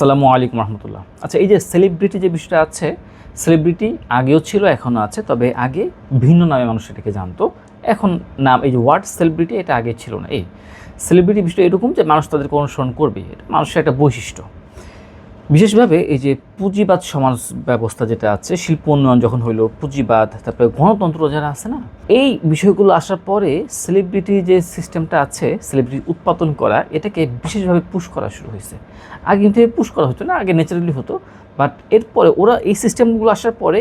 আসসালামু আলাইকুম রহমতুল্লাহ। আচ্ছা এই যে সেলিব্রিটি যে বিষয়টা আছে সেলিব্রিটি আগেও ছিল, এখনও আছে, তবে আগে ভিন্ন নামে মানুষ এটাকে জানতো। এখন নাম, এই যে ওয়ার্ড সেলিব্রিটি এটা আগে ছিল না। এই সেলিব্রিটি বিষয়টা এরকম যে মানুষ তাদেরকে অনুসরণ করবে, এটা মানুষের একটা বৈশিষ্ট্য। বিশেষভাবে এই যে পুঁজিবাদ সমাজ ব্যবস্থা যেটা আছে, শিল্প উন্নয়ন যখন হইল, পুঁজিবাদ, তারপরে গণতন্ত্র যারা আছে না, এই বিষয়গুলো আসার পরে সেলিব্রিটি যে সিস্টেমটা আছে সেলিব্রিটি উৎপাদন করা, এটাকে বিশেষভাবে পুশ করা শুরু হয়েছে। আগে কিন্তু পুশ করা হতো না, আগে ন্যাচারালি হতো বাট এরপরে ওরা এই সিস্টেমগুলো আসার পরে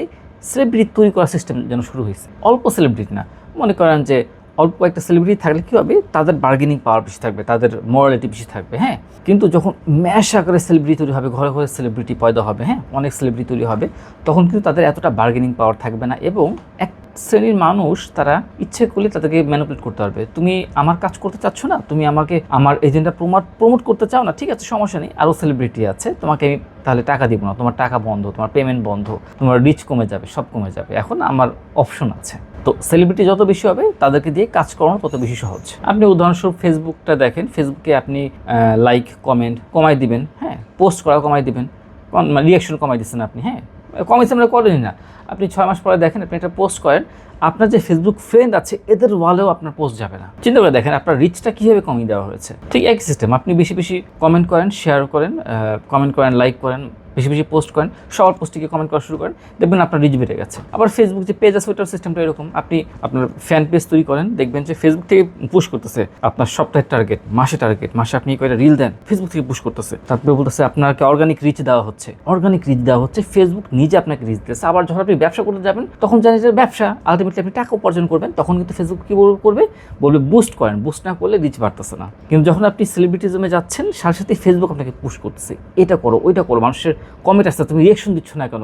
সেলিব্রিটি তৈরি করার সিস্টেম যেন শুরু হয়েছে। অল্প সেলিব্রিটি না, মনে করেন যে অল্প কয়েকটা সেলিব্রিটি থাকলে কী হবে? তাদের বার্গেনিং পাওয়ার বেশি থাকবে, তাদের মরালিটি বেশি থাকবে হ্যাঁ? কিন্তু যখন ম্যাশ আকারে সেলিব্রিটি তৈরি হবে, ঘরে ঘরে সেলিব্রিটি পয়দা হবে হ্যাঁ? অনেক সেলিব্রিটি তৈরি হবে, তখন কিন্তু তাদের এতটা বার্গেনিং পাওয়ার থাকবে না এবং এক শ্রেণির মানুষ তারা ইচ্ছে করলে তাদেরকে ম্যানুপুলেট করতে পারবে। তুমি আমার কাজ করতে চাচ্ছ না? তুমি আমাকে আমার এজেন্টটা প্রমোট প্রমোট করতে চাও না? ঠিক আছে, সমস্যা নেই। আরও সেলিব্রিটি আছে, তোমাকে আমি তাহলে টাকা দিব না। তোমার টাকা বন্ধ, তোমার পেমেন্ট বন্ধ, তোমার রিচ কমে যাবে, সব কমে যাবে। এখন আমার অপশন আছে। তো সেলিব্রিটি যত বেশি হবে, তাদেরকে দিয়ে কাজ করানো তত বেশি সহজ। আপনি উদাহরণস্বরূপ ফেসবুকটা দেখেন ফেসবুকে আপনি লাইক কমেন্ট কমাই দিবেন হ্যাঁ? পোস্ট করা কমাই দিবেন রিয়াকশন কমাই দিচ্ছেন আপনি হ্যাঁ? কমাইছেন আমরা করেনি না। আপনি ছয় মাস পরে দেখেন, আপনি একটা পোস্ট করেন, আপনার যে ফেসবুক ফ্রেন্ড আছে, এদের ওয়ালেও আপনার পোস্ট যাবে না। চিন্তা করে দেখেন, আপনার রিচটা কীভাবে কমিয়ে দেওয়া হয়েছে। ঠিক একই সিস্টেম আপনি বেশি বেশি কমেন্ট করেন শেয়ার করেন কমেন্ট করেন লাইক করেন, বেশি বেশি পোস্ট করেন, সবার পোস্টটিকে কমেন্ট করা শুরু করেন, দেখবেন আপনার রিচ বেড়ে গেছে। আবার ফেসবুক যে পেজ আছে ওইটার সিস্টেমটা এরকম, আপনি আপনার ফ্যান পেজ তৈরি করেন, দেখবেন যে ফেসবুক থেকে পুশ করতেছে, আপনার সপ্তাহের টার্গেট মাসে টার্গেট মাসে আপনি কয়েকটা রিল দেন ফেসবুক থেকে পুশ করতেছে। তারপরে বলতেছে, আপনাকে অর্গানিক রিচ দেওয়া হচ্ছে। অর্গানিক রিচ দেওয়া হচ্ছে ফেসবুক নিজে আপনাকে রিচ দিতেছে। আবার যখন আপনি ব্যবসা করতে যাবেন, তখন জানেন যে ব্যবসা আলটিমেটলি আপনি টাকা উপার্জন করবেন, তখন কিন্তু ফেসবুক কী করবে, বলবে বুস্ট করেন বুস্ট না করলে রিচ বাড়তেছে না। কিন্তু যখন আপনি সেলিব্রিটিজমে যাচ্ছেন, সাথে সাথে ফেসবুক আপনাকে পুশ করতেছে। এটা করো, ওইটা করো, মানুষের কমেন্ট আসতে তুমি রিয়েকশন দিচ্ছ না কেন?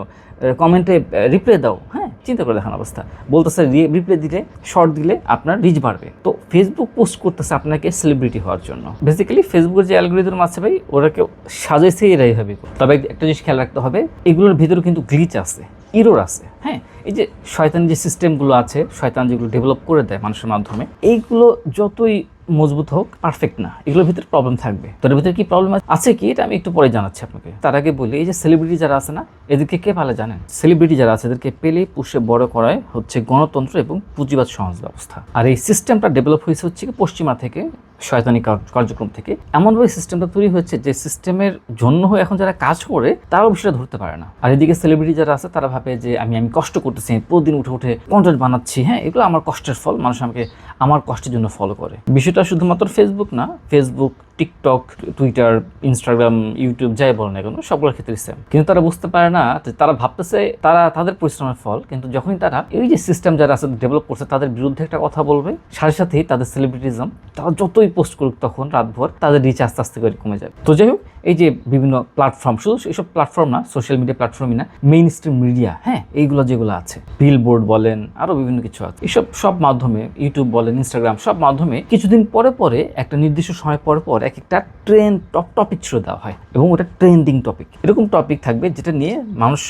কমেন্টে রিপ্লাই দাও হ্যাঁ? চিন্তা করে দেখান অবস্থা। বলতেছে রিপ্লাই দিলে শর্ট দিলে আপনার রিচ বাড়বে। তো ফেসবুক পোস্ট করতেছে আপনাকে সেলিব্রিটি হওয়ার জন্য। বেসিক্যালি ফেসবুকের যে অ্যালগোরিদম আছে ভাই, ওরাকে সাজাইছে এরাই হবে। তবে একটা জিনিস খেয়াল রাখতে হবে, এগুলোর ভিতরে কিন্তু গ্লিচ আছে। ইরোর আছে। হ্যাঁ। এই যে শয়তান যে সিস্টেমগুলো আছে শয়তান যেগুলো ডেভেলপ করে দেয় মানুষের মাধ্যমে এইগুলো যতই মজবুত হোক পারফেক্ট না। এগুলোর ভিতরে প্রবলেম থাকবে। তোর ভিতরে কি প্রবলেম আছে কি? এটা আমি একটু পরে জানাচ্ছি আপনাকে। তার আগে বলি এই যে সেলিব্রিটি যারা আছে না এদেরকে কে ভালো জানেন? সেলিব্রিটি যারা আছে এদেরকে পেলে পুষে বড় করায় হচ্ছে গণতন্ত্র এবং পুঁজিবাদ সমাজ ব্যবস্থা। আর এই সিস্টেমটা ডেভেলপ হয়েছে হচ্ছে কি পশ্চিমা থেকে শয়তানি কার্যক্রম থেকে। এমনভাবে সিস্টেমটা তৈরি হয়েছে যে সিস্টেমের জন্য এখন যারা কাজ করে, তারাও বিষয়টা ধরতে পারে না। আর এদিকে সেলিব্রিটি যারা আছে, তারা ভাবে যে আমি আমি কষ্ট করতেছি প্রতিদিন উঠে উঠে কন্টেন্ট বানাচ্ছি হ্যাঁ এগুলো আমার কষ্টের ফল, মানুষ আমাকে আমার কষ্টের জন্য ফলো করে। বিষয়টা শুধুমাত্র ফেসবুক না Facebook TikTok Twitter Instagram YouTube যাই বলেন না কেন, সবগুলোর ক্ষেত্রে সেম কিন্তু তারা বুঝতে পারে না যে তারা ভাবতেছে তারা তাদের পরিশ্রমের ফল, কিন্তু যখনই তারা এই যে সিস্টেম যারা আছে ডেভেলপ করছে, তাদের বিরুদ্ধে একটা কথা বলবে, সাথে সাথেই তাদের সেলিব্রিটিজম তারা যতই পোস্ট করুক তখন রাতভর তাদের রিচ আস্তে আস্তে করে কমে যাবে। তো যাই হোক, এই যে বিভিন্ন প্ল্যাটফর্ম শুধু এইসব প্ল্যাটফর্ম না সোশ্যাল মিডিয়া প্ল্যাটফর্মই না মেইন স্ট্রিম মিডিয়া হ্যাঁ এইগুলো যেগুলো আছে বিলবোর্ড বলেন আরও বিভিন্ন কিছু আছে। এইসব সব মাধ্যমে ইউটিউব বলেন ইনস্টাগ্রাম সব মাধ্যমে কিছুদিন পরে পরে, একটা নির্দিষ্ট সময় পরে পর এক একটা ট্রেন্ড টপ টপিক ছেড়ে দেওয়া হয় এবং ওটা ট্রেন্ডিং টপিক এরকম টপিক থাকবে যেটা নিয়ে মানুষ,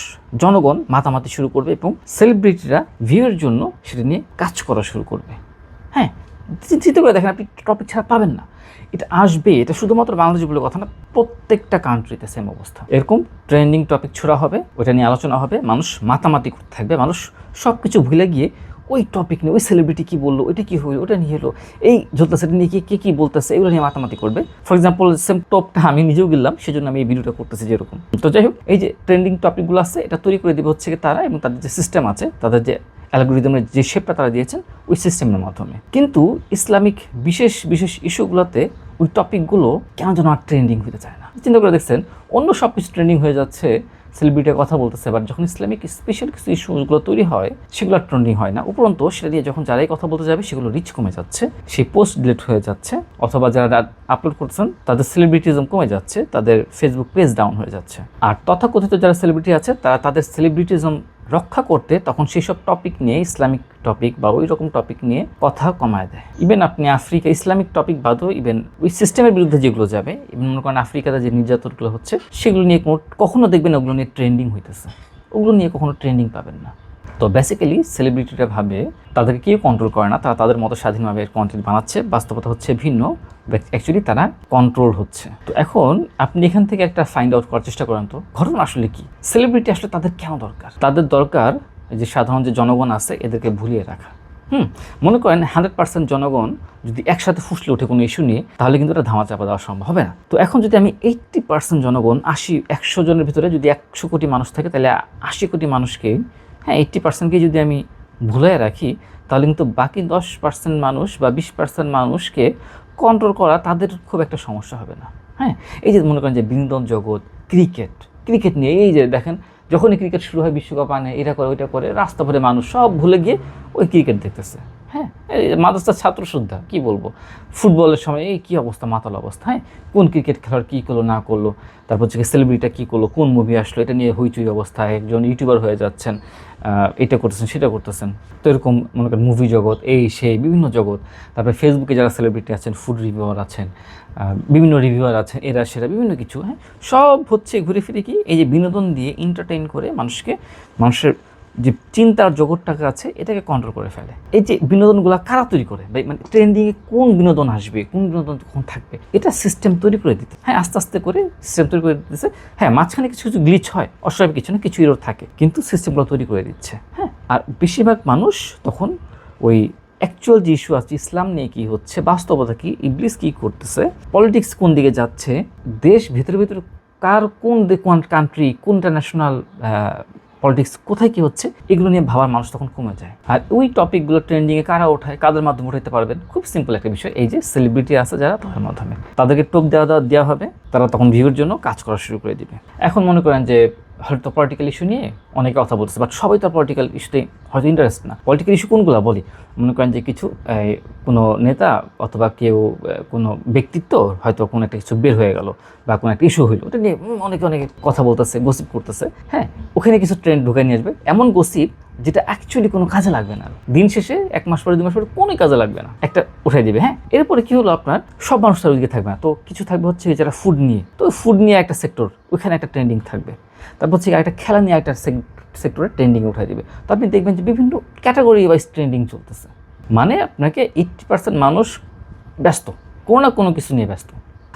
জনগণ মাতামাতি শুরু করবে এবং সেলিব্রিটিরা ভিউয়ের জন্য সেটা নিয়ে কাজ করা শুরু করবে। চিন্তা করে দেখেন, আপনি টপিক ছাড়া পাবেন না। এটা আসবে, এটা শুধুমাত্র বাংলাদেশ বলে কথা না, প্রত্যেকটা কান্ট্রিতে সেম অবস্থা। এরকম ট্রেন্ডিং টপিক ছোড়া হবে ওটা নিয়ে আলোচনা হবে, মানুষ মাতামাতি করতে থাকবে, মানুষ সব কিছু ভুলে গিয়ে ওই টপিক নিয়ে, ওই সেলিব্রিটি কী বলল, ওইটা কী হলো ওটা নিয়ে হলো, এই যত সেটা নিয়ে কে কী বলতেছে, এগুলো নিয়ে মাতামাতি করবে। ফর এক্সাম্পল সেম টপটা আমি নিজেও গেলাম, সেজন্য আমি এই ভিডিওটা করতেছি যেরকম তো যাই হোক, এই যে ট্রেন্ডিং টপিকগুলো আছে, এটা তৈরি করে দেবে হচ্ছে তারা এবং তাদের যে সিস্টেম আছে, তাদের যে অ্যালগোরিদমের যে শেপটা তারা দিয়েছেন, ওই সিস্টেমের মাধ্যমে। কিন্তু ইসলামিক বিশেষ বিশেষ ইস্যুগুলোতে ওই টপিকগুলো কেন যেন আর ট্রেন্ডিং হতে চায় না? চিন্তা করে দেখছেন, অন্য সব কিছু ট্রেন্ডিং হয়ে যাচ্ছে সেলিব্রিটির কথা বলতেছে বাট যখন ইসলামিক স্পেশাল কিছু ইস্যুগুলো তৈরি হয়, সেগুলো ট্রেন্ডিং হয় না। উপরন্ত সেটা দিয়ে যখন যারাই কথা বলতে যাবে, সেগুলো রিচ কমে যাচ্ছে, সেই পোস্ট ডিলিট হয়ে যাচ্ছে, অথবা যারা আপলোড করছেন তাদের সেলিব্রিটিজম কমে যাচ্ছে, তাদের ফেসবুক পেজ ডাউন হয়ে যাচ্ছে। আর তথাকথিত যারা সেলিব্রিটি আছে, তারা তাদের সেলিব্রিটিজম রক্ষা করতে তখন সেসব টপিক নিয়ে, ইসলামিক টপিক বা ওই রকম টপিক নিয়ে কথা কমায় দেয়। ইভেন আপনি আফ্রিকা, ইসলামিক টপিক বাদও ইভেন ওই সিস্টেমের বিরুদ্ধে যেগুলো যাবে ইভেন মনে করেন আফ্রিকাতে যে নির্যাতনগুলো হচ্ছে, সেগুলো নিয়ে কোনো, কখনো দেখবেন ওগুলো নিয়ে ট্রেন্ডিং হইতেছে। ওগুলো নিয়ে কখনো ট্রেন্ডিং পাবেন না। তো বেসিক্যালি সেলিব্রিটিরা ভাবে, তাদেরকে কেউ কন্ট্রোল করে না, তারা তাদের মতো স্বাধীনভাবে কন্টেন্ট বানাচ্ছে, বাস্তবতা হচ্ছে ভিন্ন। অ্যাকচুয়ালি তারা কন্ট্রোল হচ্ছে। তো এখন আপনি এখান থেকে একটা ফাইন্ড আউট করার চেষ্টা করেন তো, ঘটনা আসলে কি? সেলিব্রিটি আসলে তাদের কেন দরকার? তাদের দরকার যে সাধারণ যে জনগণ আছে, এদেরকে ভুলিয়ে রাখা। হুম, মনে করেন হান্ড্রেড পার্সেন্ট জনগণ যদি একসাথে ফুসলে ওঠে কোনো ইস্যু নিয়ে, তাহলে কিন্তু এটা ধামা চাপা দেওয়া সম্ভব হবে না। তো এখন যদি আমি এইট্টি পার্সেন্ট জনগণ, আশি, একশো জনের ভিতরে যদি একশো কোটি মানুষ থাকে, তাহলে আশি কোটি মানুষকে হ্যাঁ এইট্টি পার্সেন্টকে যদি আমি ভুলাই রাখি, তাহলে কিন্তু বাকি দশ পার্সেন্ট মানুষ বা বিশ পার্সেন্ট মানুষকে কন্ট্রোল করা তাদের খুব একটা সমস্যা হবে না। হ্যাঁ? এই যে মনে করেন যে বিনোদন জগৎ ক্রিকেট ক্রিকেট নিয়ে এই যে দেখেন, যখনই ক্রিকেট শুরু হয় বিশ্বকাপ আনে, এটা করে, ওইটা করে, রাস্তা ভরে মানুষ সব ভুলে গিয়ে ওই ক্রিকেট দেখতেছে। হ্যাঁ মাদ্রাসার ছাত্র শ্রদ্ধা কী বলব? ফুটবলের সময় এই কী অবস্থা, মাতাল অবস্থা হ্যাঁ? কোন ক্রিকেট খেলোয়াড় কী করল, না করল, তারপর হচ্ছে সেলিব্রিটিটা কী করল, কোন মুভি আসলো, এটা নিয়ে হইচই অবস্থা, একজন ইউটিউবার হয়ে যাচ্ছেন এটা করতেছেন, সেটা করতেছেন। তো এরকম মনে করেন মুভি জগৎ, এই, সেই, বিভিন্ন জগৎ। তারপরে ফেসবুকে যারা সেলিব্রিটি আছেন ফুড রিভিউয়ার আছেন বিভিন্ন রিভিউয়ার আছেন, এরা, সেরা, বিভিন্ন কিছু হ্যাঁ? সব হচ্ছে ঘুরে ফিরে কি, এই যে বিনোদন দিয়ে এন্টারটেইন করে মানুষকে, মানুষের যে চিন্তার জগৎটাকে আছে, এটাকে কন্ট্রোল করে ফেলে। এই যে বিনোদনগুলো কারা তৈরি করে? মানে ট্রেন্ডিংয়ে কোন বিনোদন আসবে? কোন বিনোদন কখন থাকবে? এটা সিস্টেম তৈরি করে দিতে। হ্যাঁ আস্তে আস্তে করে সিস্টেম তৈরি করে দিতেছে। হ্যাঁ মাঝখানে কিছু কিছু গ্লিচ হয়, অস্বাভাবিক কিছু না, কিছু ইরোর থাকে, কিন্তু সিস্টেমগুলো তৈরি করে দিচ্ছে। হ্যাঁ আর বেশিরভাগ মানুষ তখন ওই অ্যাকচুয়াল যে ইস্যু আছে, ইসলাম নিয়ে কী হচ্ছে, বাস্তবতা কি, ইবলিস কী করতেছে পলিটিক্স কোন দিকে যাচ্ছে, দেশ ভেতরে ভেতরে কার কোন কোন কান্ট্রি কোন ইন্টারন্যাশনাল পলিটিক্স কোথায় কি হচ্ছে, এগুলো নিয়ে ভাবার মানুষ তখন কমে যায়। আর ওই টপিকগুলো ট্রেন্ডিংয়ে কারা ওঠায়, কাদের মাধ্যমে উঠাইতে পারবেন, খুব সিম্পল একটা বিষয়। এই যে সেলিব্রিটি আছে যারা, তাদের মাধ্যমে। তাদেরকে টোপ দেওয়া দেওয়া দেওয়া হবে, তারা তখন ভিউর জন্য কাজ করা শুরু করে দিবে। এখন মনে করেন যে হয়তো পলিটিক্যাল ইস্যু নিয়ে অনেকে কথা বলতেছে বাট সবাই তো পলিটিক্যাল ইস্যুতে হয়তো ইন্টারেস্ট না। পলিটিক্যাল ইস্যু কোনগুলো বলি? মনে করেন যে কিছু কোনো নেতা অথবা কেউ কোনো ব্যক্তিত্ব হয়তো কোনো একটা কিছু বের হয়ে গেল বা কোনো একটা ইস্যু হইল, ওটা নিয়ে অনেকে অনেকে কথা বলতেছে গসিপ করতেছে হ্যাঁ? ওখানে কিছু ট্রেন্ড ঢুকে নিয়ে আসবে। এমন গসিপ যেটা অ্যাকচুয়ালি কোনো কাজে লাগবে না। দিন শেষে, এক মাস পরে দু মাস পরে কোনো কাজে লাগবে না। একটা উঠাই দিবে হ্যাঁ? এরপরে কি হলো আপনার? সব মানুষ তার ওইদিকে থাকবে না। তো কিছু থাকবে হচ্ছে যারা ফুড নিয়ে। তো ফুড নিয়ে একটা সেক্টর ওইখানে একটা ট্রেন্ডিং থাকবে। তারপর হচ্ছে একটা খেলা নিয়ে একটা সেক্টরে ট্রেন্ডিং উঠাই দিবে। তো আপনি দেখবেন যে বিভিন্ন ক্যাটাগরি ওয়াইজ ট্রেন্ডিং চলতেছে। মানে আপনাকে এইট্টি পার্সেন্ট মানুষ ব্যস্ত, কোনো না কোনো কিছু নিয়ে ব্যস্ত।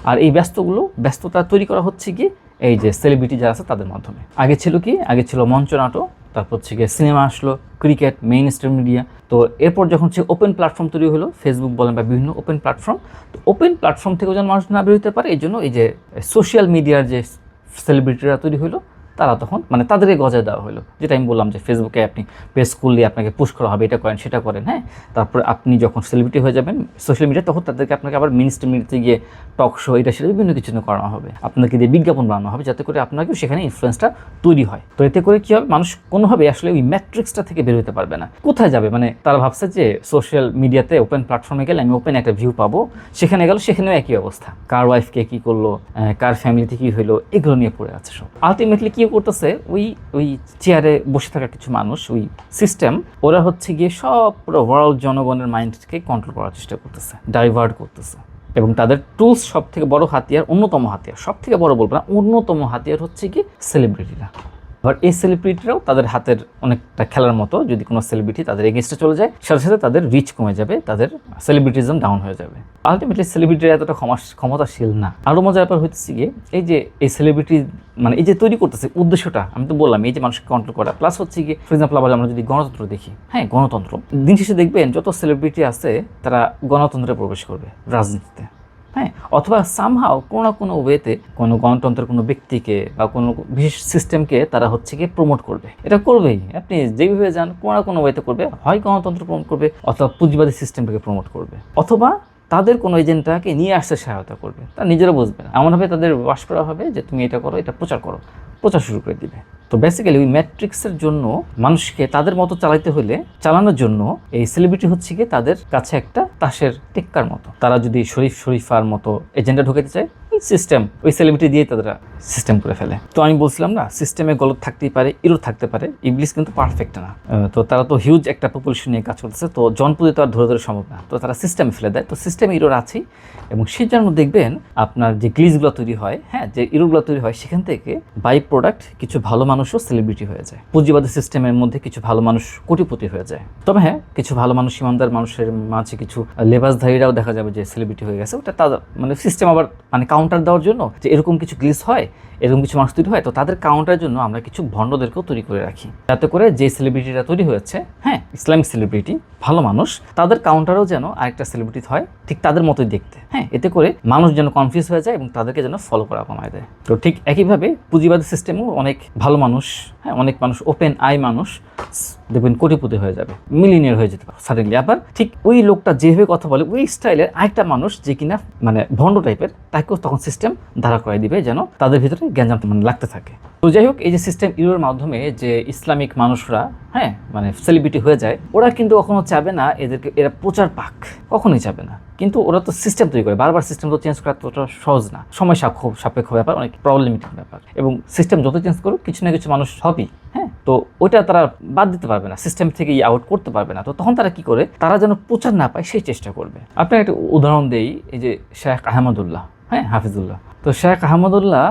আর এই ব্যস্তগুলো, ব্যস্ততা তৈরি করা হচ্ছে কি, এই যে সেলিব্রিটি যারা আছে তাদের মাধ্যমে। আগে ছিল কি, আগে ছিল মঞ্চ নাটক, তারপর হচ্ছে গিয়ে সিনেমা আসলো ক্রিকেট মেইন স্ট্রিম মিডিয়া তো এরপর যখন হচ্ছে ওপেন প্ল্যাটফর্ম তৈরি হলো ফেসবুক বলেন বা বিভিন্ন ওপেন প্ল্যাটফর্ম তো ওপেন প্ল্যাটফর্ম থেকেও যেন মানুষ না বের হতে পারে, এই জন্য এই যে সোশ্যাল মিডিয়ার যে সেলিব্রিটিরা তৈরি হলো তারা তখন মানে তাদেরকে গজায় দেওয়া হলো যেটা আমি বললাম যে ফেসবুকে আপনি পেজ করলে আপনাকে পুশ করা হবে, এটা করেন, সেটা করেন হ্যাঁ? তারপরে আপনি যখন সেলিব্রিটি হয়ে যাবেন সোশ্যাল মিডিয়া তখন তাদেরকে আপনাকে আবার মিন স্ট্রিম মিডিয়াতে গিয়ে টক শো এটা সেটা বিভিন্ন কিছু করানো হবে। আপনাকে দিয়ে বিজ্ঞাপন বানানো হবে, যাতে করে আপনাকেও সেখানে ইনফ্লুয়েন্সটা তৈরি হয়। তো এতে করে কী হবে? মানুষ কোনোভাবে আসলে ওই ম্যাট্রিক্সটা থেকে বের হতে পারবে না। কোথায় যাবে? মানে তারা ভাবছে যে সোশ্যাল মিডিয়াতে ওপেন প্ল্যাটফর্মে গেলে আমি ওপেন একটা ভিউ পাবো, সেখানে গেল, সেখানেও একই অবস্থা। কার ওয়াইফকে কী করল কার ফ্যামিলিতে কী হলো এগুলো নিয়ে পড়ে আছে সব। আলটিমেটলি কী করতেছে, ওই ওই চেয়ারে বসে থাকা কিছু মানুষ, ওই সিস্টেম ওরা হচ্ছে গিয়ে সব ওভারঅল জনগণের মাইন্ডকে কন্ট্রোল করার চেষ্টা করতেছে ডাইভার্ট করতেছে। এবং তাদের টুলস সব থেকে বড় হাতিয়ার, অন্যতম হাতিয়ার সব থেকে বড় বলব না, অন্যতম হাতিয়ার হচ্ছে কি সেলিব্রিটিরা আবার এই সেলিব্রিটিরাও তাদের হাতের অনেকটা খেলার মতো, যদি কোনো সেলিব্রিটি তাদের এগেনস্টে চলে যায়, সাথে সাথে তাদের রিচ কমে যাবে, তাদের সেলিব্রিটিজম ডাউন হয়ে যাবে। আলটিমেটলি সেলিব্রিটিরা এতটা ক্ষমা- ক্ষমতাশীল না। আরও মজার ব্যাপার হচ্ছে গিয়ে, এই যে এই সেলিব্রিটি মানে এই যে তৈরি করতেছে উদ্দেশ্যটা, আমি তো বললাম, এই যে মানুষকে কন্ট্রোল করা প্লাস হচ্ছে গিয়ে ফর এক্সাম্পল আবার আমরা যদি গণতন্ত্র দেখি হ্যাঁ গণতন্ত্র। দিন শেষে দেখবেন যত সেলিব্রিটি আছে, তারা গণতন্ত্রে প্রবেশ করবে, রাজনীতিতে। হ্যাঁ? অথবা সামহাও কোনো কোনো ওয়েতে কোনো গণতন্ত্রের কোনো ব্যক্তিকে বা কোনো বিশেষ সিস্টেমকে তারা হচ্ছে গিয়ে প্রমোট করবে। এটা করবেই। আপনি যেভাবে যান, কোনো কোনো ওয়েতে করবে। হয় গণতন্ত্র প্রমোট করবে, অথবা পুঁজিবাদী সিস্টেমটাকে প্রমোট করবে। অথবা তাদের কোনো এজেন্টটাকে নিয়ে আসতে সহায়তা করবে। তারা নিজেরা বুঝবে না। এমনভাবে তাদের বাস করা হবে যে তুমি এটা করো, এটা প্রচার করো। প্রচার শুরু করে দিবে। তো বেসিক্যালি ওই ম্যাট্রিক্সের জন্য মানুষকে তাদের মতো চালাইতে হলে, চালানোর জন্য এই সেলিব্রিটি হচ্ছে গিয়ে তাদের কাছে একটা তাসের টেক্কার মতো। তারা যদি শরীফ শরীফার মতো এজেন্ডা ঢুকাতে চায় সিস্টেম ওই সেলিব্রিটি দিয়ে তারা সিস্টেম করে ফেলে। তো আমি বলছিলাম না সিস্টেমে গলত থাকতেই পারে ইরোর থাকতে পারে ইংলিশ কিন্তু পারফেক্ট না। তো তারা তো হিউজ একটা পপুলেশন নিয়ে কাজ করতেছে, তো জনপদে তো আর ধরে ধরে সম্ভব না। তো তারা সিস্টেমে ফেলে দেয়, তো সিস্টেমে ইরোর আছেই। এবং সেই জন্য দেখবেন, আপনার যে গ্লিজগুলো তৈরি হয় হ্যাঁ যে ইরোগুলো তৈরি হয়, সেখান থেকে বাই প্রোডাক্ট কিছু ভালো মানুষও সেলিব্রিটি হয়ে যায়। পুঁজিবাদী সিস্টেমের মধ্যে কিছু ভালো মানুষ কোটিপতি হয়ে যায়। তবে হ্যাঁ কিছু ভালো মানুষ, ইমানদার মানুষের মাঝে কিছু লেবাসধারীরাও দেখা যাবে যে সেলিব্রিটি হয়ে গেছে। ওটা তাদের মানে সিস্টেম আবার মানে কাউন্টার দেওয়ার জন্য যে এরকম কিছু গ্লিস হয় এরকম কিছু মানুষ তৈরি হয়, তো তাদের কাউন্টারের জন্য আমরা কিছু ভণ্ডদেরকেও তৈরি করে রাখি। যাতে করে যে সেলিব্রিটিটা তৈরি হয়েছে হ্যাঁ ইসলামিক সেলিব্রিটি ভালো মানুষ, তাদের কাউন্টারেও যেন আরেকটা সেলিব্রিটি হয়, ঠিক তাদের মতোই দেখতে। হ্যাঁ এতে করে মানুষ যেন কনফিউজ হয়ে যায় এবং তাদেরকে যেন ফলো করা কমায় দেয়। তো ঠিক একইভাবে পুঁজিবাদী সিস্টেমেও অনেক ভালো মানুষ হ্যাঁ অনেক মানুষ ওপেন আই মানুষ, দেখবেন কোটিপতি হয়ে যাবে মিলিনিয়ার হয়ে যেতে পারে সাডেনলি আবার ঠিক ওই লোকটা যেভাবে কথা বলে, ওই স্টাইলের আরেকটা মানুষ যে কিনা মানে ভণ্ড টাইপের তাকেও তখন সিস্টেম দাঁড়া করাই দিবে যেন তাদের ভিতরে জ্ঞান মানে লাগতে থাকে। তো যাই হোক এই যে সিস্টেম ইউরোর মাধ্যমে যে ইসলামিক মানুষরা হ্যাঁ মানে সেলিব্রিটি হয়ে যায়, ওরা কিন্তু কখনো চাবে না এদেরকে, এরা প্রচার পাক, কখনোই চাবে না। কিন্তু ওরা তো সিস্টেম তৈরি করে, বারবার সিস্টেম তো চেঞ্জ করা ততটা সহজ না। সময় সাক্ষ্য সাপেক্ষ ব্যাপার, অনেক প্রবলেমেটিক ব্যাপার। এবং সিস্টেম যত চেঞ্জ করুক, কিছু না কিছু মানুষ হবেই হ্যাঁ। তো ওইটা তারা বাদ দিতে পারবে না সিস্টেম থেকে আউট করতে পারবে না। তো তখন তারা কি করে, তারা যেন প্রচার না পায়, সেই চেষ্টা করবে। আপনার একটা উদাহরণ দেই, এই যে শেখ আহমদুল্লাহ হ্যাঁ হাফিজুল্লাহ। তো শেখ আহমদুল্লাহ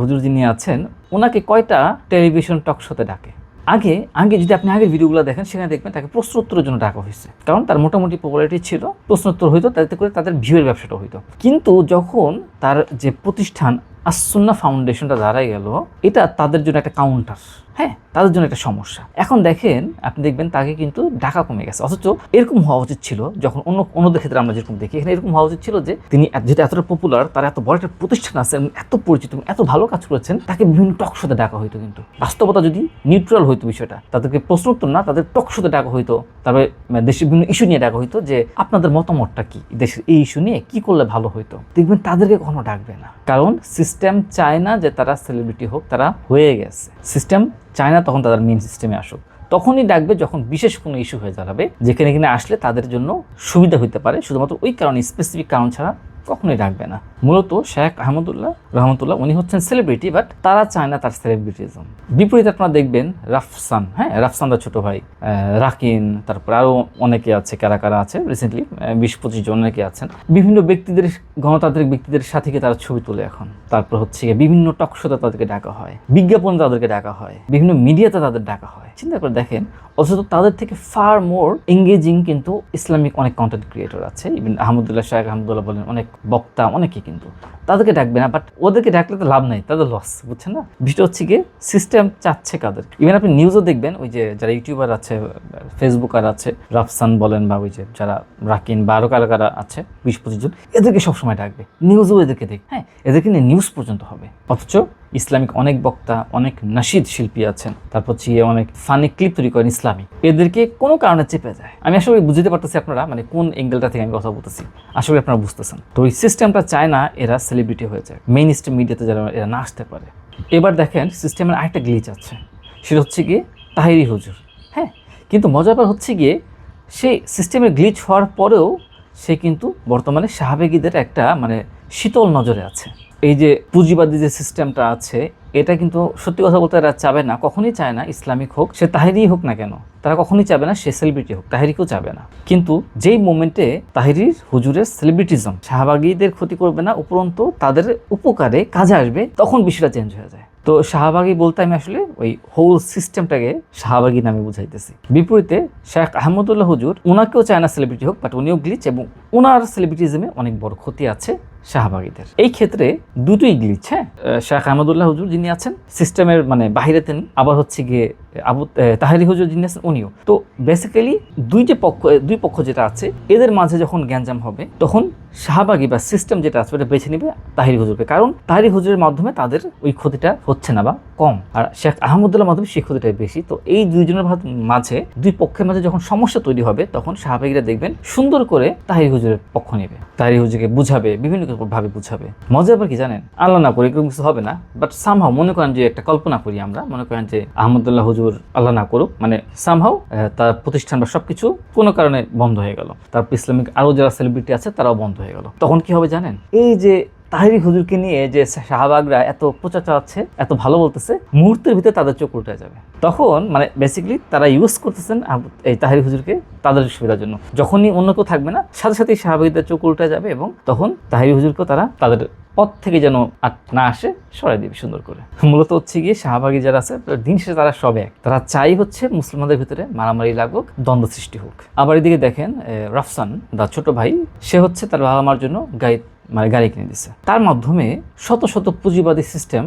হুজুর যিনি আছেন ওনাকে কয়টা টেলিভিশন টক শোতে ডাকে? আগে আগে যদি আপনি আগের ভিডিওগুলো দেখেন, সেখানে দেখবেন তাকে প্রশ্নোত্তরের জন্য ডাকা হয়েছে। কারণ তার মোটামুটি পপুলারিটি ছিল, প্রশ্নোত্তর হইতো, তাতে করে তাদের ভিউয়ের ব্যবসাটা হইতো। কিন্তু যখন তার যে প্রতিষ্ঠান আসন্না ফাউন্ডেশনটা দাঁড়ায় গেল, এটা তাদের জন্য একটা কাউন্টার হ্যাঁ তাদের জন্য একটা সমস্যা। এখন দেখেন, আপনি দেখবেন তাকে কিন্তু ডাকা কমে গেছে। অথচ এরকম হওয়া উচিত ছিল যখন অন্য, অন্যদের ক্ষেত্রে আমরা যেরকম দেখি, এখানে এরকম হওয়া উচিত ছিল যে তিনি যেহেতু এতটা পপুলার তার এত বড় একটা প্রতিষ্ঠান আছে এবং এত পরিচিত এত ভালো কাজ করেছেন, তাকে বিভিন্ন টক শোতে ডাকা হইতো কিন্তু। বাস্তবতা যদি নিউট্রাল হইতো বিষয়টা, তাদেরকে প্রশ্ন উত্তর না, তাদের টক শোতে ডাকা হইতো, তারপরে দেশের বিভিন্ন ইস্যু নিয়ে ডাকা হইতো যে আপনাদের মতামতটা কি? দেশের এই ইস্যু নিয়ে কি করলে ভালো হইতো? দেখবেন তাদেরকে কখনো ডাকবে না। কারণ সিস্টেম চায় না যে তারা সেলিব্রিটি হোক, তারা হয়ে গেছে। সিস্টেম চায় না তখন তাদের মেন সিস্টেমে আসুক। তখনই ডাকবে যখন বিশেষ কোনো ইস্যু হয়ে দাঁড়াবে, যেখানে কিনা আসলে তাদের জন্য সুবিধা হইতে পারে। শুধুমাত্র ওই কারণে স্পেসিফিক কারণ ছাড়া কখনোই ডাকবে না। মূলত শেখ আহমদুল্লাহ রহমতুল্লাহ উনি হচ্ছেন সেলিব্রিটি বাট তারা চায় না তার সেলিব্রিটিজম বিপরীতে আপনারা দেখবেন রাফসান হ্যাঁ? রাফসানদার ছোট ভাই রাকিন, তারপর আরও অনেকে আছে, কারা কারা আছে রিসেন্টলি বিশ পঁচিশ জন অনেকে আছেন। বিভিন্ন ব্যক্তিদের, গণতান্ত্রিক ব্যক্তিদের সাথে তারা ছবি তোলে এখন। তারপর হচ্ছে বিভিন্ন টকশোতে তাদেরকে ডাকা হয়, বিজ্ঞাপনে তাদেরকে ডাকা হয়, বিভিন্ন মিডিয়াতে তাদের ডাকা হয়। চিন্তা করে দেখেন, অথচ তাদের থেকে ফার মোর এঙ্গেজিং কিন্তু ইসলামিক অনেক কন্টেন্ট ক্রিয়েটর আছে। ইভেন আহমদুল্লাহ শাহ আহমদুল্লাহ বলেন অনেক বক্তা অনেকে কিন্তু। তাদেরকে ডাকবে না বাট ওদেরকে ডাকলে তো লাভ নাই, তাদের লস বুঝছেন না? বিষয়টা হচ্ছে গিয়ে সিস্টেম চাচ্ছে কাদের? ইভেন আপনি নিউজও দেখবেন, ওই যে যারা ইউটিউবার আছে ফেসবুকার আছে রাফসান বলেন বা ওই যে যারা রাকিন বা আরও কারা কারা আছে, বিশ পঁচিশ জন, এদেরকে সবসময় ডাকবে। নিউজও এদেরকে দেখ হ্যাঁ? এদেরকে নিয়ে নিউজ পর্যন্ত হবে। অথচ ইসলামিক অনেক বক্তা, অনেক নাশিদ শিল্পী আছেন। তারপর হচ্ছে অনেক ফানি ক্লিপ তৈরি করেন ইসলামিক এদেরকে কোনো কারণে চেপে যায়। আমি আসলে বুঝতে পারতেছি আপনারা মানে কোন এঙ্গেলটা থেকে আমি কথা বলতেছি। আসলে আপনারা বুঝতেছেন। তো ওই সিস্টেমটা চায় না এরা সেলিব্রিটি হয়ে যায়। মেইন স্ট্রিম মিডিয়াতে যারা এরা না আসতে পারে। এবার দেখেন সিস্টেমের আরেকটা গ্লিচ আছে। সেটা হচ্ছে গিয়ে তাহিরি হুজুর। হ্যাঁ কিন্তু মজার ব্যাপার হচ্ছে গিয়ে সেই সিস্টেমের গ্লিচ হওয়ার পরেও সে কিন্তু বর্তমানে সাহাবেগীদের একটা মানে শীতল নজরে আছে। এই যে পুঁজিবাদী যে সিস্টেমটা আছে, এটা কিন্তু সত্যি কথা বলতে এরা চাবে না, কখনই চায় না ইসলামিক হোক, সে তাহিরি হোক না কেন। তারা কখনই চাবে না সে সেলিব্রিটি হোক, তাহিরিকেও চাবে না। কিন্তু যেই মোমেন্টে তাহিরির হুজুরের সেলিব্রিটিজম শাহবাগীদের ক্ষতি করবে না উপরন্তু তাদের উপকারে কাজে আসবে, তখন বিষয়টা চেঞ্জ হয়ে যায়। তো শাহবাগী বলতে আমি আসলে ওই হোল সিস্টেমটাকে শাহবাগী নামে বুঝাইতেছি। বিপরীতে শেখ আহমদুল্লাহ হুজুর ওনাকেও চায় না সেলিব্রিটি হোক বাট উনিও গ্লিচ এবং ওনার সেলিব্রিটিজমে অনেক বড় ক্ষতি আছে। শাহবাগীদের। এই ক্ষেত্রে দুটোই গ্লিচ হ্যাঁ? শেখ আহমদুল্লাহ হুজুর যিনি আছেন, সিস্টেমের মানে বাহিরে তিনি, আবার হচ্ছে গিয়ে আবু তাহেরি হুজুর যিনি আছেন, উনিও। তো বেসিক্যালি দুই যে পক্ষ, দুই পক্ষ যেটা আছে, এদের মাঝে যখন গ্যাঞ্জাম হবে, তখন শাহবাগী বা সিস্টেম যেটা আছে, ওটা বেছে নেবে তাহিরি হুজুরকে কারণ তাহিরি হুজুরের মাধ্যমে তাদের ওই ক্ষতিটা হচ্ছে না বা কম। আর শেখ আহমদুল্লাহ মাধ্যমে সেই ক্ষতিটাই বেশি। তো এই দুইজনের মাঝে, দুই পক্ষের মাঝে যখন সমস্যা তৈরি হবে, তখন শাহবাগীরা দেখবেন সুন্দর করে তাহিরি হুজুরের পক্ষ নেবে। তাহিরি হুজুরকে বুঝাবে, বিভিন্ন ভাবে বুঝাবে। মজা আবার কি জানেন? আল্লাহ না করে এরকম কিছু হবে না বাট সামহাও মনে করেন যে একটা কল্পনা করি আমরা। মনে করেন যে আহমদুল্লাহ হুজুর আল্লাহ না করুক মানে সামহাও তার প্রতিষ্ঠান বা সবকিছু কোনো কারণে বন্ধ হয়ে গেল। তারপর ইসলামিক আরও যারা সেলিব্রিটি আছে, তারাও বন্ধ হয়ে গেল। তখন কি হবে জানেন? এই যে তাহিরি হুজুরকে নিয়ে যে শাহবাগরা এত প্রচার চালাচ্ছে, এত ভালো বলতেছে, মুহূর্তের ভিতরে তাদের চোখ উল্টে যাবে। তখন মানে বেসিক্যালি তারা ইউজ করতেছেন এই তাহিরি হুজুরকে তাদের সুবিধার জন্য। যখনই অন্য কেউ থাকবে না, সাথে সাথেই শাহবাগীদের চোখ উল্টে যাবে এবং তখন তাহিরি হুজুরকেও তারা তাদের পথ থেকে যেন আর না আসে, সরাই দিবে সুন্দর করে। মূলত হচ্ছে গিয়ে শাহবাগী যারা আছে দিন শেষে তারা সব এক। তারা চাই হচ্ছে মুসলমানদের ভিতরে মারামারি লাগুক, দ্বন্দ্ব সৃষ্টি হোক। আবার এদিকে দেখেন রাফসান, দা ছোট ভাই, সে হচ্ছে তার বাবা মার জন্য গাড়ি মানে গাড়ি কিনে দিচ্ছে তার মাধ্যমে শত শত পুঁজিবাদী সিস্টেম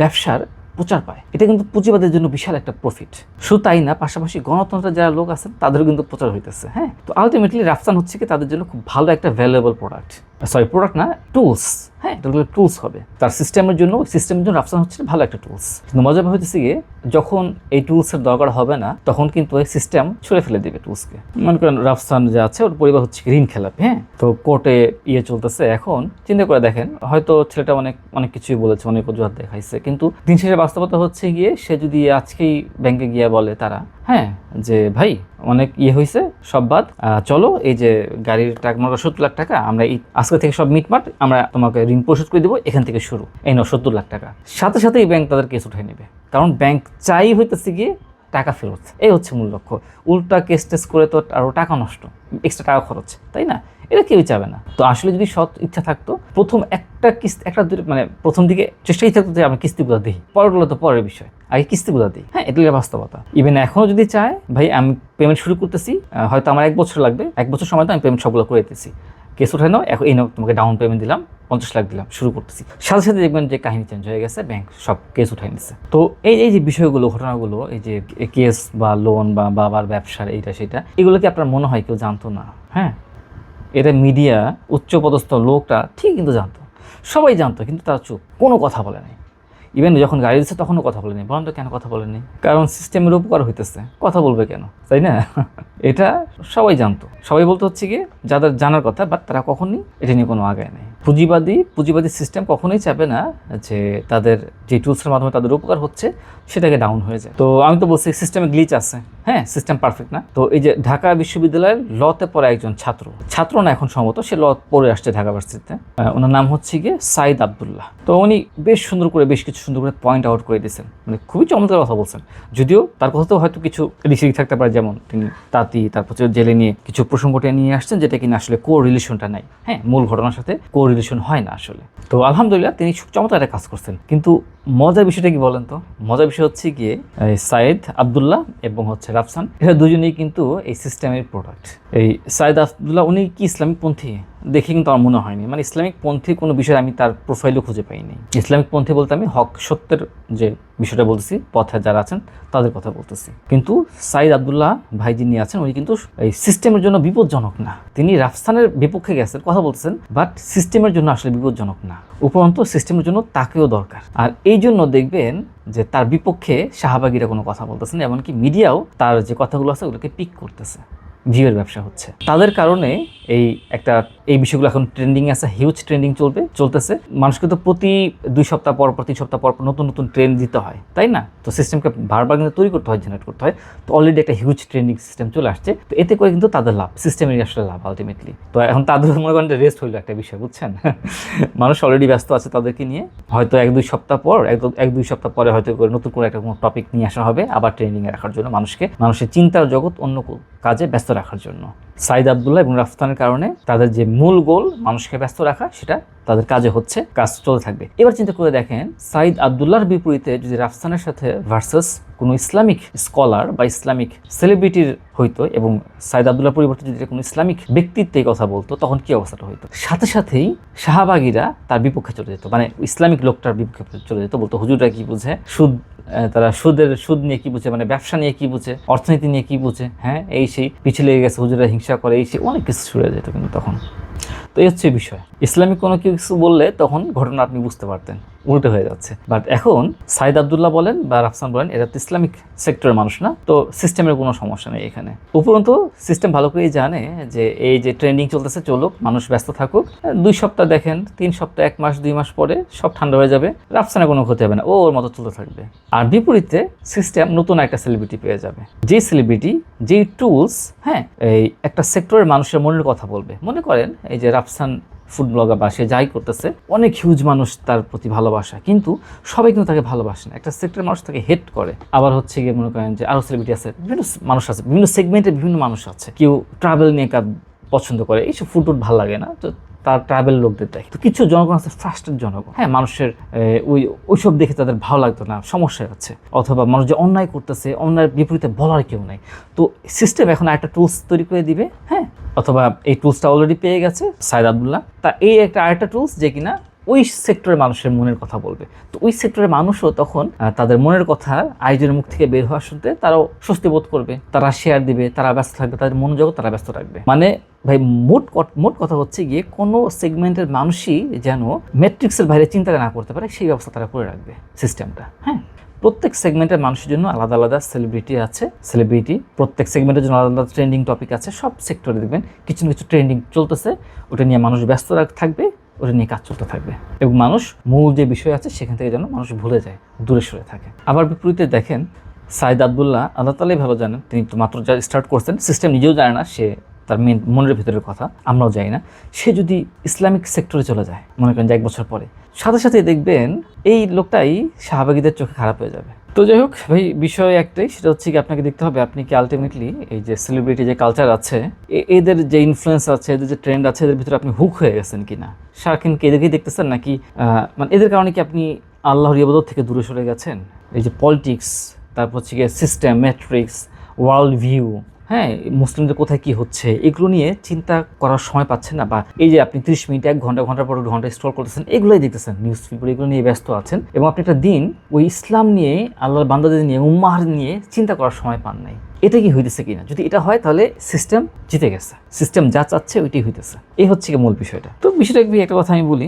ব্যবসার প্রচার পায়। এটা কিন্তু পুঁজিবাদের জন্য বিশাল একটা প্রফিট শুধু তাই না, পাশাপাশি গণতন্ত্রের যারা লোক আছেন তাদেরও কিন্তু প্রচার হইতেছে হ্যাঁ? তো আলটিমেটলি রাফসান হচ্ছে কি, তাদের জন্য খুব ভালো একটা ভ্যালুয়েবল প্রোডাক্ট সরি প্রোডাক্ট না টুলস হ্যাঁ? টুলস হবে। তার সিস্টেমের জন্য সিস্টেমের জন্য রাফসান হচ্ছে ভালো একটা টুলস কিন্তু মজা ব্যাপার হচ্ছে গিয়ে যখন এই টুলসের দরকার হবে না, তখন কিন্তু এই সিস্টেম ছুড়ে ফেলে দেবে টুলসকে মনে করেন রাফসান যে আছে, ওর পরিবার হচ্ছে ঋণ খেলাপি হ্যাঁ? তো কোর্টে ইয়ে চলতেছে এখন। চিন্তা করে দেখেন, হয়তো ছেলেটা অনেক অনেক কিছুই বলেছে, অনেক অজুহাত দেখাইছে, কিন্তু দিন শেষে বাস্তবতা হচ্ছে গিয়ে সে যদি আজকেই ব্যাংকে গিয়ে বলে তারা হ্যাঁ যে ভাই, অনেক ইয়ে হয়েছে সব বাদ। চলো, এই যে গাড়ির টাকা, মনে সত্তর লাখ টাকা, আমরা এই আজকে থেকে সব মিটমাট, আমরা তোমাকে ঋণ পরিশোধ করে দেবো, এখান থেকে শুরু। এই নয় সত্তর লাখ টাকা। সাথে সাথে এই ব্যাংক তাদের কেস উঠে নেবে। কারণ ব্যাংক চাই হইতেছে গিয়ে টাকা ফেরত এই হচ্ছে মূল লক্ষ্য। উল্টা কেস টেস করে তো আরও টাকা নষ্ট এক্সট্রা টাকা খরচ, তাই না? এটা কেউই চাবে না। তো আসলে যদি সৎ ইচ্ছা থাকতো, প্রথম একটা কিস্তি, একটা মানে প্রথম দিকে চেষ্টাই থাকতো যে আমরা কিস্তিগুলো দিই। পরেরগুলো তো পরের বিষয়। আগে কিস্তিগুলো দিই। হ্যাঁ এটা বাস্তবতা। ইভেন এখনও যদি চায়, ভাই, আমি পেমেন্ট শুরু করতেছি হয়তো আমার এক বছর লাগবে। এক বছর সময় তো আমি পেমেন্ট সবগুলো করে দিতেছি। কেস উঠে নাও এখন এই নাও, তোমাকে ডাউন পেমেন্ট দিলাম, পঞ্চাশ লাখ দিলাম, শুরু করতেছি। সাথে সাথে দেখবেন যে কাহিনী চেঞ্জ হয়ে গেছে ব্যাংক সব কেস উঠাই নিচ্ছে তো এই এই যে বিষয়গুলো, ঘটনাগুলো, এই যে কেস বা লোন বা বাবার ব্যবসার এইটা সেটা, এগুলো কি আপনার মনে হয় কেউ জানতো না? হ্যাঁ? এটা মিডিয়া উচ্চপদস্থ লোকটা ঠিক কিন্তু জানতো। সবাই জানতো, কিন্তু তারা চুপ, কোনো কথা বলে নাই। ইভেন যখন গাড়ি দিচ্ছে তখনও কথা বলেনি। বরং তো কেন কথা বলেনি? কারণ সিস্টেমের উপকার হইতেছে। কথা বলবে কেন? তাই না? এটা সবাই জানতো। সবাই বলতে হচ্ছে গিয়ে, যাদের জানার কথা বাট তারা কখনই এটা নিয়ে কোনো আগায় নেই। পুঁজিবাদী পুঁজিবাদী সিস্টেম কখনোই চাবে না যে তাদের যে টুলসের মাধ্যমে তাদের উপকার হচ্ছে, সেটাকে ডাউন হয়ে যায়। তো আমি তো বলছি সিস্টেমে গ্লিচ আছে। হ্যাঁ সিস্টেম পারফেক্ট না। তো এই যে ঢাকা বিশ্ববিদ্যালয়ের লতে পড়া একজন ছাত্র। ছাত্র না এখন সম্ভবত, সে ল পড়ে আসছে ঢাকা ভার্সিটিতে ওনার নাম হচ্ছে গিয়ে সাইদ আবদুল্লাহ। তো উনি বেশ সুন্দর করে, বেশ কিছু সুন্দর করে পয়েন্ট আউট করে দিয়েছেন। মানে খুবই চমৎকার কথা বলছেন। যদিও তার কথাতেও হয়তো কিছু রিসিক থাকতে পারে, যেমন তিনি তাঁতি, তারপর জেলে নিয়ে কিছু প্রসঙ্গটা নিয়ে আসছেন, যেটা কিনা আসলে কো রিলেশনটা নাই। হ্যাঁ মূল ঘটনার সাথে কো রিলেশন হয় না আসলে। তো আলহামদুলিল্লাহ তিনি চমৎকার একটা কাজ করছেন। কিন্তু মজার বিষয়টা কি বলেন তো? মজার বিষয় হচ্ছে গিয়ে সাইদ আবদুল্লাহ এবং হচ্ছে রাফসান, এরা দুজনেই কিন্তু এই সিস্টেমের প্রোডাক্ট এই সাইদ আবদুল্লাহ উনি কি ইসলামিক পন্থী? দেখে কিন্তু আমার মনে হয়নি। মানে ইসলামিক পন্থী কোনো বিষয়ে আমি তার প্রোফাইলও খুঁজে পাইনি। ইসলামিক পন্থী বলতে আমি হক সত্যের যে বিষয়টা বলতেছি, পথে যারা আছেন তাদের কথা বলতেছি। কিন্তু সাইদ আবদুল্লাহ ভাই যিনি আছেন, উনি কিন্তু এই সিস্টেমের জন্য বিপজ্জনক না। তিনি রাফসানের বিপক্ষে গেছেন, কথা বলতেছেন বাট সিস্টেমের জন্য আসলে বিপজ্জনক না। উপরন্ত সিস্টেমের জন্য তাকেও দরকার। আর এই জন্য দেখবেন যে তার বিপক্ষে শাহবাগীরা কোনো কথা বলতেছেন এমনকি মিডিয়াও তার যে কথাগুলো আছে ওগুলোকে পিক করতেছে। ভিউয়ের ব্যবসা হচ্ছে। তাদের কারণে এই একটা, এই বিষয়গুলো এখন ট্রেন্ডিং আছে হিউজ ট্রেন্ডিং চলবে, চলতেছে। মানুষকে তো প্রতি দুই সপ্তাহ পর প্রতি সপ্তাহ পর নতুন নতুন ট্রেন্ড দিতে হয়, তাই না? তো সিস্টেমকে বারবার কিন্তু তৈরি করতে হয় জেনারেট করতে হয়। তো অলরেডি একটা হিউজ ট্রেন্ডিং সিস্টেম চলে আসছে। তো এতে করে কিন্তু তাদের লাভ সিস্টেমেরই আসলে লাভ আলটিমেটলি তো এখন তাদের মনে করেন রেস্ট হইল একটা বিষয়, বুঝছেন? মানুষ অলরেডি ব্যস্ত আছে তাদেরকে নিয়ে। হয়তো এক, দুই সপ্তাহ পর, এক দুই সপ্তাহ পরে হয়তো নতুন করে একটা কোনো টপিক নিয়ে আসা হবে, আবার ট্রেনিংয়ে রাখার জন্য মানুষকে, মানুষের চিন্তার জগৎ অন্য কাজে ব্যস্ত রাখার জন্য। সাইদ আবদুল্লাহ এবং রাফতানের কারণে তাদের যে মূল গোল, মানুষকে ব্যস্ত রাখা, সেটা তাদের কাজে হচ্ছে, কাজ চলতে থাকবে। এবার চিন্তা করে দেখেন, সাইদ আবদুল্লাহর বিপরীতে যদি রাফসানের সাথে ভার্সাস কোনো ইসলামিক স্কলার বা ইসলামিক সেলিব্রিটির হইতো এবং সাইদ আবদুল্লাহ পরিবর্তে যদি কোনো ইসলামিক ব্যক্তিত্বে কথা বলতো, তখন কি অবস্থাটা হইতো? সাথে সাথেই শাহবাগীরা তার বিপক্ষে চলে যেত। মানে ইসলামিক লোকটার বিপক্ষে চলে যেত বলতো, হুজুররা কি বুঝে? সুদ তারা সুদের, সুদ নিয়ে কি বুঝে মানে ব্যবসা নিয়ে কি বুঝে, অর্থনীতি নিয়ে কি বুঝে হ্যাঁ? এই সেই পিছিয়ে লেগে গেছে হুজুরা হিংসা করে, এই সেই অনেক কিছু ছুড়ে যেত কিন্তু তখন। তো এই হচ্ছে বিষয়। ইসলামিক কোনো কিছু বললে তখন ঘটনা আপনি বুঝতে পারতেন। উল্টো হয়ে যাচ্ছে। বাট এখন সাইদ আবদুল্লাহ বলেন বা রাফসান বলেন, এরা তো ইসলামিক সেক্টরের মানুষ না, তো সিস্টেমের কোনো সমস্যা নেই এখানে। উপরন্তু সিস্টেম ভালো করেই জানে যে এই যে ট্রেন্ডিং চলতেছে, চলুক, মানুষ ব্যস্ত থাকুক, দুই সপ্তাহ দেখেন, তিন সপ্তাহ, এক মাস, দুই মাস পরে সব ঠান্ডা হয়ে যাবে, রাফসানের কোনো ক্ষতি হবে না ও ওর মতো চলতে থাকবে। আর বিপরীতে সিস্টেম নতুন একটা সেলিব্রিটি পেয়ে যাবে। যে সেলিব্রিটি যেই টুলস হ্যাঁ এই একটা সেক্টরের মানুষের মনের কথা বলবে। মনে করেন এই যে রাফসান ফুড ব্লগার বা সে যাই করতেছে, অনেক হিউজ মানুষ তার প্রতি ভালোবাসা, কিন্তু সবাই কিন্তু তাকে ভালোবাসে না। একটা সেক্টরের মানুষ তাকে হেট করে। আবার হচ্ছে গিয়ে মনে করেন যে আরও সেলিব্রিটি আছে, বিভিন্ন মানুষ আছে, বিভিন্ন সেগমেন্টের বিভিন্ন মানুষ আছে। কেউ ট্রাভেল নিয়ে কাজ পছন্দ করে, এইসব ফুড টুড ভালো লাগে না। তো তার ট্রাভেল লোকদের দেখে। তো কিছু জনগণ আছে ফার্স্টের জনগণ। হ্যাঁ মানুষের ওই, ওইসব দেখে তাদের ভালো লাগতো না সমস্যা হচ্ছে অথবা মানুষ যে অন্যায় করতেছে, অন্যায়ের বিপরীতে বলার কেউ নাই। তো সিস্টেম এখন একটা টুলস তৈরি করে দিবে হ্যাঁ? অথবা এই টুলসটা অলরেডি পেয়ে গেছে, সাইদ আবদুল্লাহ। তা এই একটা, আরেকটা টুলস যে কিনা ওই সেক্টরের মানুষের মনের কথা বলবে। তো ওই সেক্টরের মানুষও তখন তাদের মনের কথা আয়োজনের মুখ থেকে বের হওয়ার শুনতে তারাও স্বস্তি বোধ করবে। তারা শেয়ার দিবে, তারা ব্যস্ত থাকবে, তাদের মনোযোগ তারা ব্যস্ত রাখবে। মানে ভাই, মোট মোট কথা হচ্ছে গিয়ে কোনো সেগমেন্টের মানুষই যেন ম্যাট্রিক্সের বাইরে চিন্তা না করতে পারে, সেই ব্যবস্থা তারা করে রাখবে সিস্টেমটা হ্যাঁ? প্রত্যেক সেগমেন্টের মানুষের জন্য আলাদা আলাদা সেলিব্রিটি আছে সেলিব্রিটি প্রত্যেক সেগমেন্টের জন্য আলাদা আলাদা ট্রেন্ডিং টপিক আছে, সব সেক্টরে দেখবেন কিছু না কিছু ট্রেন্ডিং চলতেছে, ওটা নিয়ে মানুষ ব্যস্ত থাকবে, ওটা নিয়ে কাজ চলতে থাকবে। এবং মানুষ মূল যে বিষয় আছে, সেখান থেকে যেন মানুষ ভুলে যায়, দূরে সরে থাকে। আবার বিপরীতে দেখেন, সাইদ আবদুল্লাহ, আল্লাহ তালাই ভালো জানেন, তিনি তো মাত্র যা স্টার্ট করছেন সিস্টেম নিজেও জানে না, সে তার মেন, মনের ভিতরের কথা, আমরাও জানি না। সে যদি ইসলামিক সেক্টরে চলে যায়, মনে করেন যে এক বছর পরে, সাথে সাথে দেখবেন এই লোকটাই শাহবাগীদের চোখে খারাপ হয়ে যাবে। তো যাই হোক, ভাই, বিষয় একটাই, সেটা হচ্ছে কি, আপনাকে দেখতে হবে, আপনি কি আলটিমেটলি এই যে সেলিব্রিটি যে কালচার আছে এদের যে ইনফ্লুয়েন্স আছে, এদের যে ট্রেন্ড আছে, এদের ভিতরে আপনি হুক হয়ে গেছেন কিনা? সারাক্ষণ কি এদেরকেই দেখতেছেন নাকি মানে এদের কারণে কি আপনি আল্লাহর ইবাদত থেকে দূরে সরে গেছেন? এই যে পলিটিক্স তারপর হচ্ছে গিয়ে সিস্টেম ম্যাট্রিক্স ওয়ার্ল্ড ভিউ হ্যাঁ মুসলিমদের কোথায় কি হচ্ছে, এগুলো নিয়ে চিন্তা করার সময় পাচ্ছেন না, বা এই যে আপনি ত্রিশ মিনিট, এক ঘণ্টা, ঘণ্টার পর ঘণ্টা স্টল করতেছেন, এগুলোই দেখতেছেন নিউজ পেপার এগুলো নিয়ে ব্যস্ত আছেন, এবং আপনি একটা দিন ওই ইসলাম নিয়ে, আল্লাহর বান্দাদের নিয়ে উম্মাহ নিয়ে চিন্তা করার সময় পান নাই। এটা কি হইতেছে কিনা যদি এটা হয়, তাহলে সিস্টেম জিতে গেছে। সিস্টেম যা চাচ্ছে, ওইটাই হইতেছে। এই হচ্ছে কি মূল বিষয়টা। তো বিষয়টা একটা কথা আমি বলি,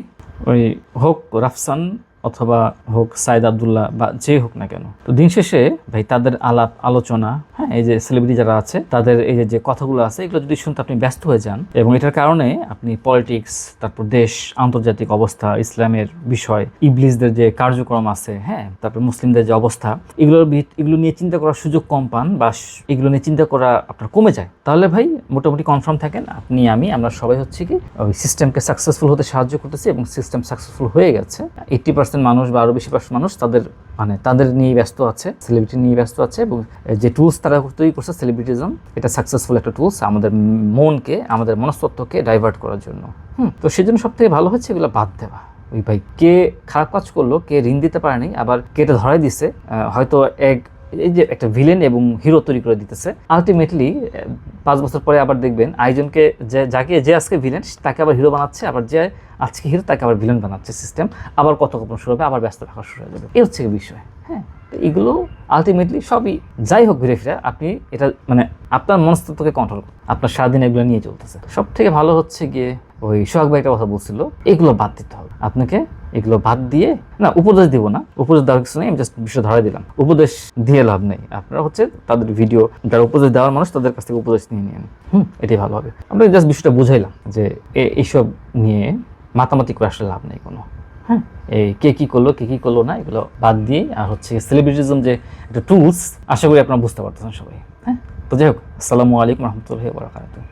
ওই হোক, রাফসান অথবা হোক সাইদ আবদুল্লাহ বা যে হোক না কেন। তো দিন শেষে ভাই তাদের আলাপ, আলোচনা হ্যাঁ এই যে সেলিব্রিটি যারা আছে, তাদের এই যে কথাগুলো আছে, এগুলো যদি শুনতে আপনি ব্যস্ত হয়ে যান এবং এটার কারণে আপনি পলিটিক্স তারপর দেশ, আন্তর্জাতিক অবস্থা, ইসলামের বিষয়, ইবলিসদের যে কার্যক্রম আছে হ্যাঁ তারপর মুসলিমদের যে অবস্থা, এগুলোর এগুলো নিয়ে চিন্তা করার সুযোগ কম পান বা এগুলো নিয়ে চিন্তা করা আপনার কমে যায়। তাহলে ভাই মোটামুটি কনফার্ম থাকেন, আপনি, আমি, আমরা সবাই হচ্ছে কি, ওই সিস্টেমকে সাকসেসফুল হতে সাহায্য করতেছি এবং সিস্টেম সাকসেসফুল হয়ে গেছে। এইট্টি পার্সেন্ট মানুষ বা আরও বেশি পার্সেন্ট মানুষ তাদের মানে তাদের নিয়ে ব্যস্ত আছে সেলিব্রিটি নিয়ে ব্যস্ত আছে এবং যে টুলস তারা তৈরি করছে সেলিব্রিটিজম এটা সাকসেসফুল একটা টুলস আমাদের মনকে, আমাদের মনস্তত্ত্বকে ডাইভার্ট করার জন্য। হুম, তো সেজন্য সব থেকে ভালো হচ্ছে এগুলো বাদ দেওয়া। ওই ভাই কে খারাপ কাজ করল, কে ঋণ দিতে পারেনি, আবার কে এটা ধরাই দিছে হয়তো এক এই যে একটা ভিলেন এবং হিরো তৈরি করে দিতেছে। আলটিমেটলি পাঁচ বছর পরে আবার দেখবেন আয়োজনকে যে, যাকে যে আজকে ভিলেন তাকে আবার হিরো বানাচ্ছে, আবার যে আজকে হিরো তাকে আবার ভিলেন বানাচ্ছে সিস্টেম আবার কত গোপন শুরু হবে, আবার ব্যস্ত থাকা শুরু হয়ে যাবে। এই হচ্ছে বিষয় হ্যাঁ? এগুলো আলটিমেটলি সবই যাই হোক ঘুরে ফিরে, আপনি এটা মানে আপনার মনস্তত্বকে কন্ট্রোল আপনার সারাদিন এগুলো নিয়ে চলতেছে। সব থেকে ভালো হচ্ছে গিয়ে ওই সোহাগ ভাই একটা কথা বলছিল, এগুলো বাদ দিতে হবে। আপনাকে এগুলো বাদ দিয়ে, না, উপদেশ দিব না। উপদেশ দেওয়ার কিছু নেই, আমি জাস্ট বিষয় ধরাই দিলাম। উপদেশ দিয়ে লাভ নেই। আপনারা হচ্ছে তাদের ভিডিও যারা উপদেশ দেওয়ার মানুষ, তাদের কাছ থেকে উপদেশ নিয়ে নিন। হুম, এটাই ভালো হবে। আমরা জাস্ট বিষয়টা বুঝাইলাম যে এইসব নিয়ে মাতামাতি করে আসলে লাভ নেই কোনো। হ্যাঁ এই কে কী করল, কে কী করল না, এগুলো বাদ দিয়ে, আর হচ্ছে সেলিব্রিটিজম যে একটা টুলস আশা করি আপনারা বুঝতে পারতেছেন সবাই। হ্যাঁ তো যাই হোক, আসসালামু আলাইকুম রহমতুল্লাহ বারকাতুহ।